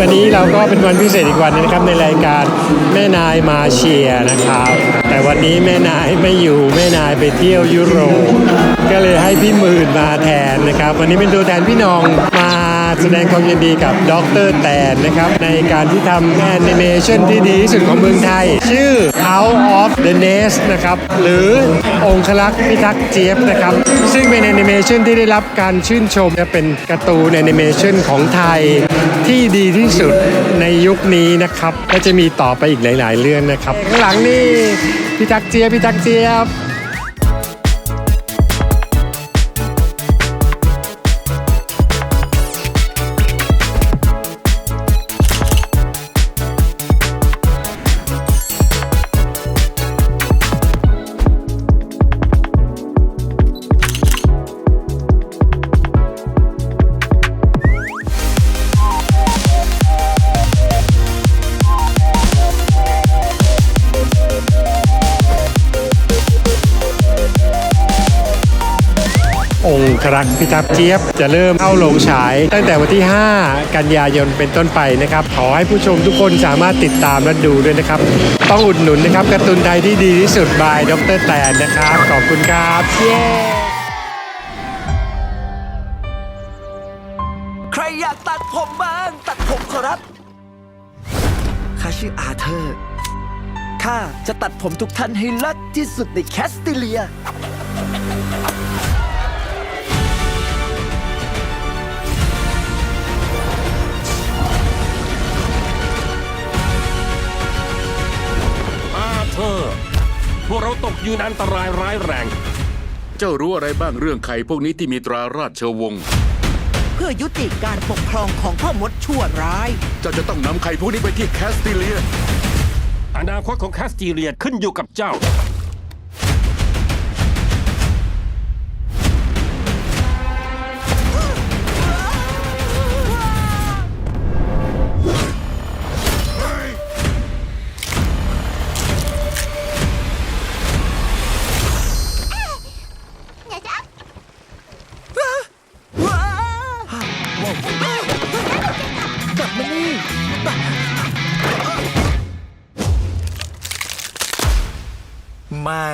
วันนี้เราก็เป็นวันพิเศษอีกวันนึงนะครับในรายการแม่นายมาเชียร์นะครับ แต่วันนี้แม่นายไม่อยู่แม่นายไปเที่ยวยุโรปก็เลยให้พี่หมื่นมาแทนนะครับ วันนี้เป็นตัวแทนพี่น้องมา แสดงความยินดีกับดรแตนนะครับ ในการที่ทำแอนิเมชันที่ดีที่สุดของเมืองไทย ชื่อ Out of the Nest นะครับ หรือองคลักษ์พิทักษ์เจี๊ยบนะครับ ซึ่งเป็นแอนิเมชันที่ได้รับการชื่นชมและเป็นการ์ตูนแอนิเมชันของไทยที่ดีที่สุดในยุคนี้นะครับ ก็จะมีต่อไปอีกหลาย ๆ เรื่องนะครับ ข้างหลังนี่พิทักษ์เจี๊ยบพิทักษ์เจี๊ยบ องค์ครักษ์พิทักษ์เจี๊ยบ จะเริ่มเข้าโรงฉาย ตั้งแต่วันที่ 5 กันยายนเป็นต้นไปนะครับ ขอให้ผู้ชมทุกคนสามารถติดตามและดูด้วยนะครับ ต้องอุดหนุนนะครับการ์ตูนไทยที่ดีที่สุดบายดรแตนนะครับ ขอบคุณครับเย้ใครอยากตัดผมบ้าง ตัดผมขอรับข้าชื่ออาเธอร์ข้าจะตัดผมทุกท่านให้เลิศที่สุดในแคสติเลีย พวกเราตกอยู่ในอันตรายร้ายแรง เจ้ารู้อะไรบ้างเรื่องไข่พวกนี้ที่มีตราราชวงศ์เพื่อยุติการปกครองของพ่อมดชั่วร้าย เจ้าจะต้องนำไข่พวกนี้ไปที่แคสติเลีย อนาคตของแคสติเลียขึ้นอยู่กับเจ้า ไม่